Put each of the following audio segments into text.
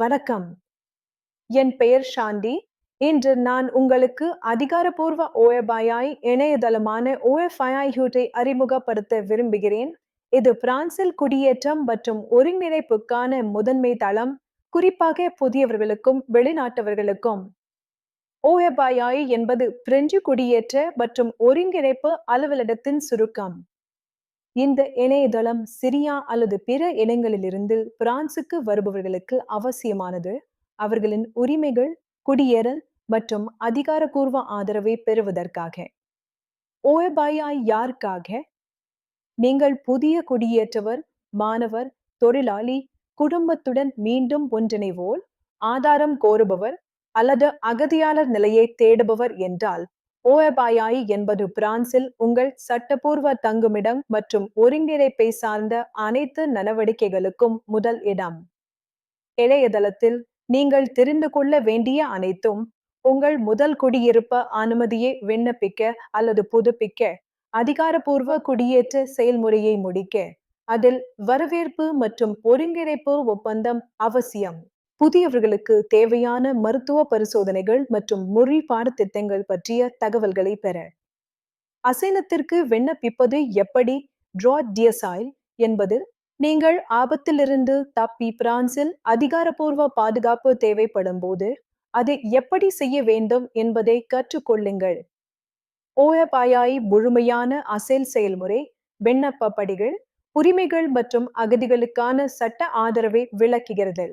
வணக்கம். என் பெயர் சாந்தி இன்று நான் உங்களுக்கு அதிகாரப்பூர்வ ஓஎபாயாய் இணையதளமான ஓஎஃப்ஐஐயூட்டை அறிமுகப்படுத்த விரும்புகிறேன். இது பிரான்சில் குடியேற்றம் மற்றும் ஒருங்கிணைப்புக்கான முதன்மை தளம் குறிப்பாக புதியவர்களுக்கும் வெளிநாட்டவர்களுக்கும். ஓஎபாயாய் என்பது பிரெஞ்சு குடியேற்ற மற்றும் ஒருங்கிணைப்பு அலுவலகத்தின் சுருக்கம். இந்த இணையதளம் சிரியா அல்லது பிற இடங்களிலிருந்து பிரான்சுக்கு வருபவர்களுக்கு அவசியமானது. அவர்களின் உரிமைகள் குடியேறல் மற்றும் அதிகாரப்பூர்வ ஆதரவை பெறுவதற்காக. ஓஎபாயாய் யாருக்காக? நீங்கள் புதிய குடியேற்றவர் மாணவர் தொழிலாளி குடும்பத்துடன் மீண்டும் ஒன்றிணைவோர் ஆதாரம் கோருபவர் அல்லது அகதியாளர் நிலையை தேடுபவர் என்றால் ஓஎபாயாய் என்பது பிரான்சில் உங்கள் சட்டப்பூர்வ தங்குமிடம் மற்றும் ஒருங்கிணைப்பை சார்ந்த அனைத்து நடவடிக்கைகளுக்கும் முதல் இடம். இணையதளத்தில் நீங்கள் தெரிந்து கொள்ள வேண்டிய அனைத்தும் உங்கள் முதல் குடியிருப்ப அனுமதியை விண்ணப்பிக்க அல்லது புதுப்பிக்க அதிகாரப்பூர்வ குடியேற்ற செயல்முறையை முடிக்க அதில் வரவேற்பு மற்றும் ஒருங்கிணைப்பு ஒப்பந்தம் அவசியம். புதியவர்களுக்கு தேவையான மருத்துவ பரிசோதனைகள் மற்றும் மொழி பாடத்திட்டங்கள் பற்றிய தகவல்களை பெற. அசைனத்திற்கு விண்ணப்பிப்பது எப்படி? ட்ராட் டியசாயில் என்பது நீங்கள் ஆபத்திலிருந்து தப்பி பிரான்சில் அதிகாரப்பூர்வ பாதுகாப்பு தேவைப்படும் போது அதை எப்படி செய்ய வேண்டும் என்பதை கற்றுக்கொள்ளுங்கள். ஓஎபாயாய் முழுமையான அசைல் செயல்முறை விண்ணப்ப படிகள் உரிமைகள் மற்றும் அகதிகளுக்கான சட்ட ஆதரவை விளக்குகிறது.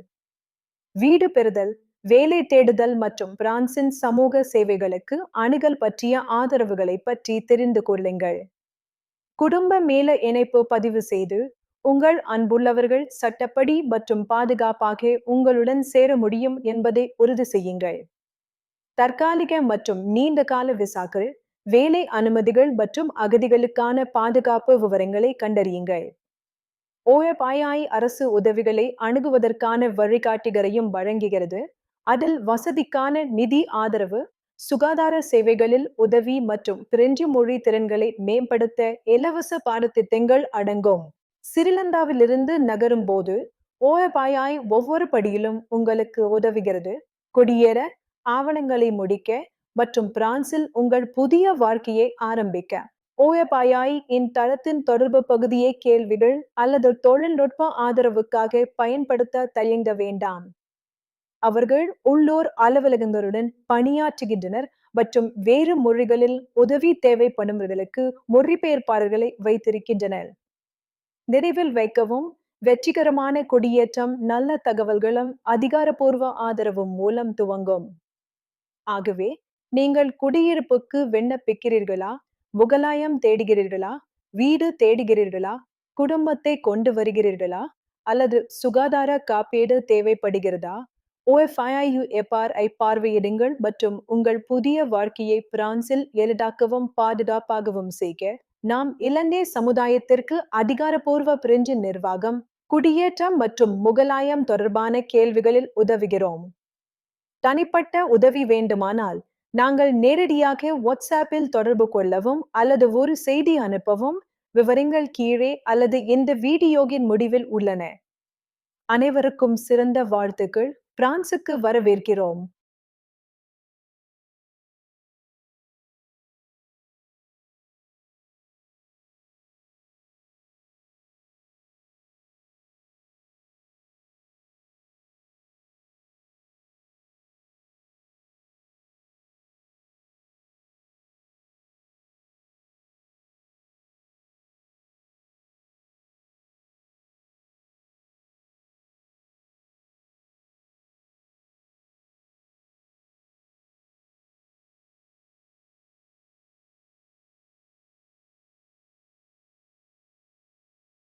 வீடு பெறுதல் வேலை தேடுதல் மற்றும் பிரான்சின் சமூக சேவைகளுக்கு அணுகல் பற்றிய ஆதரவுகளை பற்றி தெரிந்து கொள்ளுங்கள். குடும்ப மேல இணைப்பு பதிவு செய்து உங்கள் அன்புள்ளவர்கள் சட்டப்படி மற்றும் பாதுகாப்பாக உங்களுடன் சேர முடியும் என்பதை உறுதி செய்யுங்கள். தற்காலிக மற்றும் நீண்ட கால விசாக்கள் வேலை அனுமதிகள் மற்றும் அகதிகளுக்கான பாதுகாப்பு விவரங்களை கண்டறியுங்கள். ஓஎப்ஐஐ அரசு உதவிகளை அணுகுவதற்கான வழிகாட்டிகளையும் வழங்குகிறது. அதில் வசதிக்கான நிதி ஆதரவு சுகாதார சேவைகளில் உதவி மற்றும் பிரெஞ்சு மொழி திறன்களை மேம்படுத்த இலவச பாடத்திட்டங்கள் அடங்கும். சிறிலந்தாவிலிருந்து நகரும் போது ஓஎப்ஐஐ ஒவ்வொரு படியிலும் உங்களுக்கு உதவுகிறது. குடியேற ஆவணங்களை முடிக்க மற்றும் பிரான்சில் உங்கள் புதிய வாழ்க்கையை ஆரம்பிக்க. ஓஎப்ஐஐ இன் தளத்தின் தொடர்பு பகுதியை கேள்விகள் அல்லது தொழில்நுட்ப ஆதரவுக்காக பயன்படுத்த தயங்க வேண்டாம். அவர்கள் உள்ளூர் அலுவலகங்களுடன் பணியாற்றுகின்றனர் மற்றும் வேறு மொழிகளில் உதவி தேவைப்படுபவர்களுக்கு மொழிபெயர்ப்பாளர்களை வைத்திருக்கின்றனர். நிறைவில் வைக்கவும் வெற்றிகரமான குடியேற்றம் நல்ல தகவல்களும் அதிகாரப்பூர்வ ஆதரவும் மூலம் துவங்கும். ஆகவே நீங்கள் குடியிருப்புக்கு விண்ணப்பிக்கிறீர்களா? முகலாயம் தேடுகிறீர்களா? வீடு தேடுகிறீர்களா? குடும்பத்தை கொண்டு வருகிறீர்களா? அல்லது சுகாதார காப்பீடு தேவைப்படுகிறதா? ஓஎஃப்ஐஐயு எப்பார் ஐ பார்வையிடுங்கள் மற்றும் உங்கள் புதிய வாழ்க்கையை பிரான்சில் எளிதாக்கவும் பாதுகாப்பாகவும் செய்க. நாம் இலங்கை சமுதாயத்திற்கு அதிகாரப்பூர்வ பிரெஞ்சு நிர்வாகம் குடியேற்றம் மற்றும் முகலாயம் தொடர்பான கேள்விகளில் உதவுகிறோம். தனிப்பட்ட உதவி வேண்டுமானால் நாங்கள் நேரடியாக வாட்ஸ்ஆப்பில் தொடர்பு கொள்ளவும் அல்லது ஒரு செய்தி அனுப்பவும் விவரங்கள் கீழே அல்லது இந்த வீடியோவின் முடிவில் உள்ளன. அனைவருக்கும் சிறந்த வாழ்த்துக்கள். பிரான்சுக்கு வரவேற்கிறோம்.